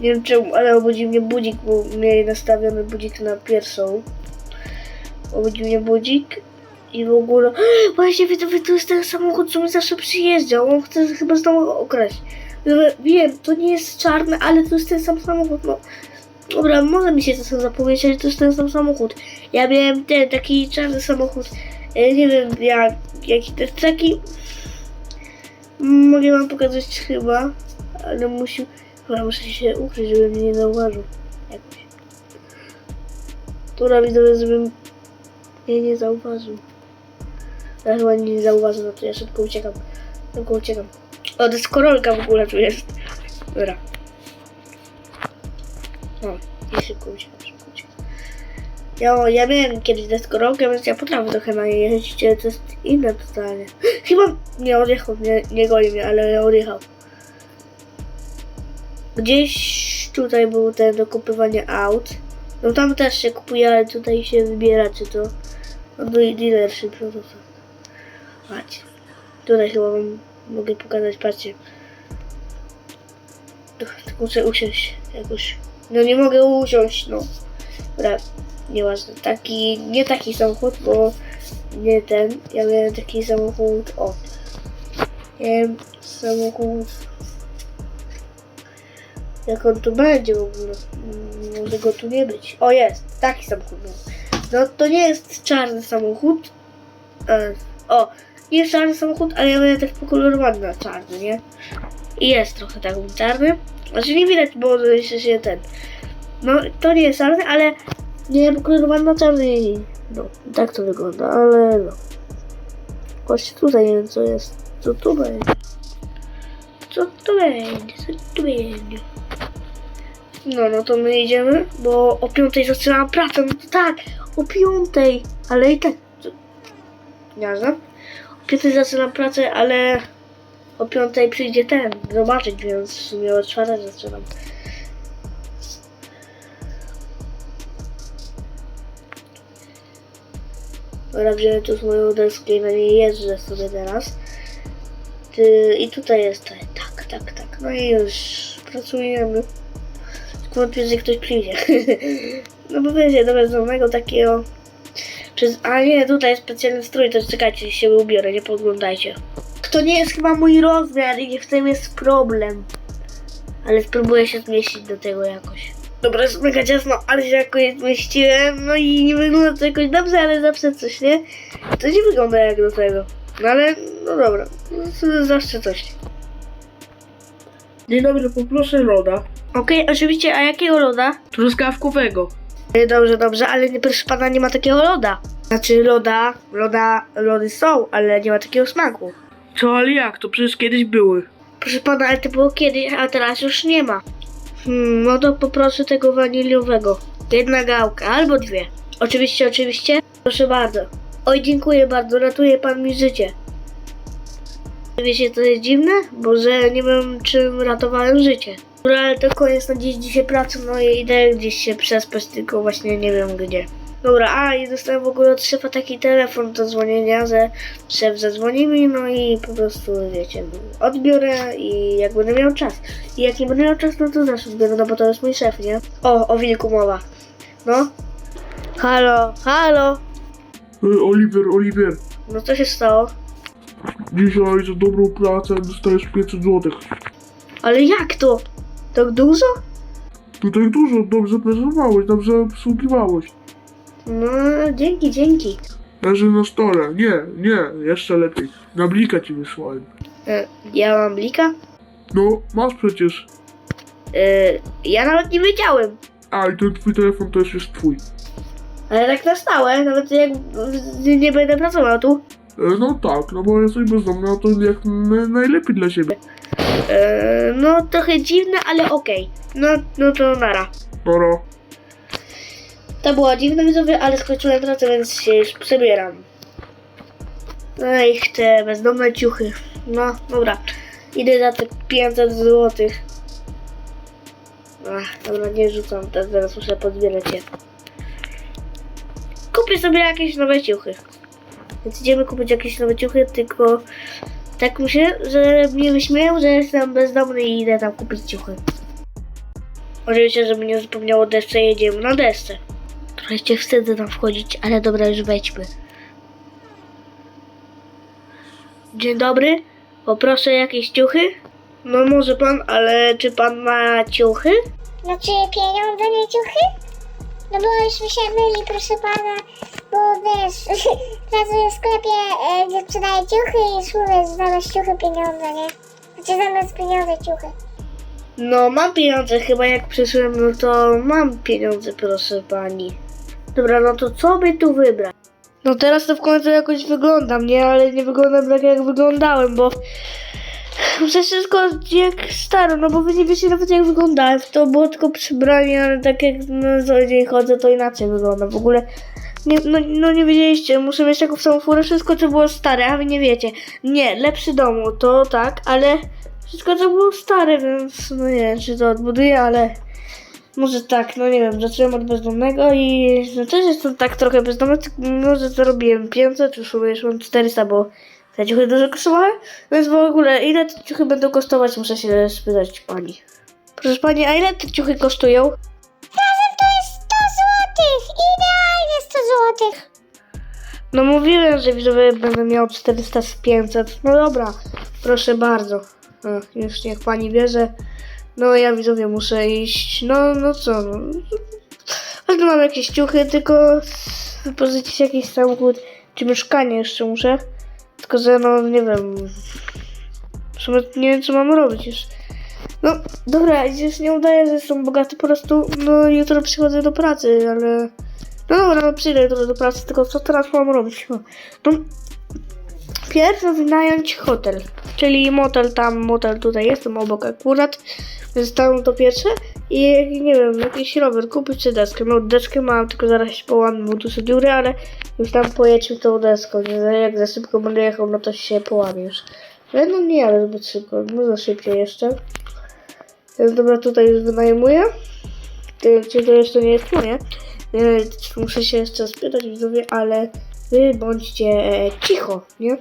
Nie wiem czemu, ale obudził mnie budzik, bo mieli nastawiony budzik na pierwszą. Obudził mnie budzik i w ogóle... Właśnie widzowie, to jest ten samochód, co mi zawsze przyjeżdżał. On chce chyba znowu okraść. Widzowie, Wiem, to nie jest czarny, ale to jest ten sam samochód, no. Dobra, może mi się czasem zapomnieć, ale to jest ten sam samochód. Ja miałem ten taki czarny samochód. e, Nie wiem jak, jaki to jest taki. Mogę wam pokazać chyba, ale musi. Chyba muszę się ukryć, żeby mnie nie zauważył. Jakoś. Która widzowie, żebym mnie nie zauważył. Ja chyba nie zauważył, no to ja szybko uciekam. Szybko uciekam. O, deskorolka w ogóle tu jest. Dobra. No, i szybko uciekam, szybko uciekam. Ja, ja miałem kiedyś deskorolkę, więc ja potrafię trochę na niej jeździć, ale to jest inne totalnie. Chyba nie odjechał, nie, nie goli mnie, ale odjechał. Gdzieś tutaj był ten do kupywania aut. No tam też się kupuje, ale tutaj się wybiera, czy to no i dealership, no to co. Patrzcie. Tutaj chyba wam mogę pokazać, patrzcie. Muszę usiąść jakoś. No nie mogę usiąść, no. Dobra, nieważne. Taki, nie taki samochód, bo nie ten. Ja miałem taki samochód, o. Miałem samochód jak on tu będzie w ogóle? Może go tu nie być. O jest, taki samochód był. No to nie jest czarny samochód. E, o, nie jest czarny samochód, ale ja będę tak pokolorowany na czarny, nie? I jest trochę tak czarny. Znaczy nie widać, bo jeszcze się ten. No to nie jest czarny, ale nie pokolorowany na czarny. No, tak to wygląda, ale no. Właśnie tutaj nie wiem co jest. Co tu będzie? Co to będzie? Co tu będzie? No, no to my idziemy, bo o piątej zaczynam pracę, no to tak, o piątej, ale i tak, znam. O piątej zaczynam pracę, ale o piątej przyjdzie ten, zobaczyć, więc w sumie o czwartej zaczynam. Dobra, wziąłem tu moją deskę i na niej jeżdżę sobie teraz. Ty, I tutaj jest, tak, tak, tak, no i już pracujemy. Wątpię, że ktoś przyjdzie. no bo wiecie, do bezdomnego takiego... Przez... A nie, tutaj jest specjalny strój, to czekajcie, się ubiorę, nie podglądajcie. To nie jest chyba mój rozmiar i w tym jest problem. Ale spróbuję się zmieścić do tego jakoś. Dobra, jest mega ciasno, ale się jakoś zmieściłem, no i nie wygląda to jakoś dobrze, ale zawsze coś, nie? To nie wygląda jak do tego. No ale, no dobra, no, zawsze coś. Dzień dobry, poproszę loda. Okej, oczywiście, a jakiego loda? Truskawkowego. E, Dobrze, dobrze, ale nie, proszę pana, nie ma takiego loda. Znaczy loda, loda, lody są, ale nie ma takiego smaku. Co, ale jak? To przecież kiedyś były. Proszę pana, ale to było kiedyś, a teraz już nie ma. Hmm, no to poproszę tego waniliowego. Jedna gałka, albo dwie. Oczywiście, oczywiście. Proszę bardzo. Oj, dziękuję bardzo, ratuje pan mi życie. Wiecie, to jest dziwne? Bo że nie wiem, czym ratowałem życie. Dobra, ale to koniec na dziś dzisiaj pracy, no i idę gdzieś się przespać, tylko właśnie nie wiem gdzie. Dobra, a i dostałem w ogóle od szefa taki telefon do dzwonienia, że szef zadzwoni mi, no i po prostu, wiecie, odbiorę i jak będę miał czas. I jak nie będę miał czas, no to też odbiorę, no bo to jest mój szef, nie? O, o wilku mowa. No. Halo, halo. Ej, Oliver, Oliver. No co się stało? Dzisiaj za dobrą pracę dostajesz 500 złotych. Ale jak to? Tak dużo? Tutaj dużo, dobrze pracowałeś, dobrze obsługiwałeś. No, dzięki, dzięki. Leży na stole. Nie, nie, jeszcze lepiej. Na blika ci wysłałem. E, ja mam blika? No, masz przecież. E, ja nawet nie wiedziałem. A, i ten twój telefon też jest twój. Ale tak na stałe, nawet jak nie będę pracował tu. E, no tak, no bo jesteś bezdomny, a to jak na, najlepiej dla siebie. E, no, trochę dziwne, ale okej. No, no to nara. Dobra. To było dziwne widzowie, ale skończyłem pracę, więc się już przebieram. No i te bezdomne ciuchy. No, dobra. Idę za te 500 zł. Ach, dobra, nie rzucam, teraz zaraz muszę pozbierać je. Kupię sobie jakieś nowe ciuchy. Więc idziemy kupić jakieś nowe ciuchy, tylko tak myślę, że mnie wyśmieją, że jestem bezdomny i idę tam kupić ciuchy. Oczywiście, żeby nie zapomniał o desce, jedziemy na desce. Trochę cię wstydzę tam wchodzić, ale dobra, już wejdźmy. Dzień dobry, poproszę jakieś ciuchy? No może pan, ale czy pan ma ciuchy? Znaczy pieniądze, nie ciuchy? No bo już mi się myli, proszę pana, bo wiesz, pracuję w sklepie, e, gdzie sprzedaję ciuchy i że zamiast ciuchy pieniądze, nie? Znaczy zamiast pieniądze ciuchy. No mam pieniądze, chyba jak przyszłem, no to mam pieniądze, proszę pani. Dobra, no to co by tu wybrać? No teraz to w końcu jakoś wyglądam, nie? Ale nie wyglądam tak jak wyglądałem, bo muszę wszystko jak staro, no bo wy nie wiecie nawet jak wyglądałem. To było tylko przybranie, ale tak jak na co dzień chodzę, to inaczej wygląda. W ogóle nie, no, no nie wiedzieliście, muszę mieć taką samą furę, wszystko co było stare, a wy nie wiecie. Nie, lepszy domu, to tak, ale wszystko co było stare, więc no nie wiem, czy to odbuduję, ale może tak, no nie wiem, zacząłem od bezdomnego i no też jestem tak trochę bezdomny, tylko może zarobiłem 500, już już mam 400, bo te ciuchy dużo kosztowały, więc w ogóle ile te ciuchy będą kosztować, muszę się spytać pani. Proszę pani, a ile te ciuchy kosztują? Razem to jest 100 złotych, idealnie 100 złotych. No mówiłem, że widzowie będę miał 400 z 500. No dobra, proszę bardzo. No, już niech pani bierze. No ja widzowie muszę iść. No, no co, no. Ale mam jakieś ciuchy, tylko wypożyczyć jakiś samochód, czy mieszkanie jeszcze muszę. Tylko, że no nie wiem. W sumie nie wiem co mam robić już. No dobra, już nie udaję, że jestem bogaty, po prostu no jutro przychodzę do pracy, ale... No dobra, no przyjdę jutro do pracy, tylko co teraz mam robić? No, no pierw wynająć hotel, czyli motel tam, motel tutaj jestem obok akurat, więc tam to pierwsze i nie wiem, jakiś rower kupić czy deskę. No deskę mam, tylko zaraz się połamię, bo tu są dziury, ale już tam pojedźmy tą deską, nie? jak za szybko będę jechał, no to się połamie już. Ale no nie jadę zbyt szybko, może szybciej jeszcze. Więc dobra, tutaj już wynajmuję. Czy to jeszcze nie jest moje? Muszę się jeszcze spytać widzowie, ale wy bądźcie e, cicho, nie?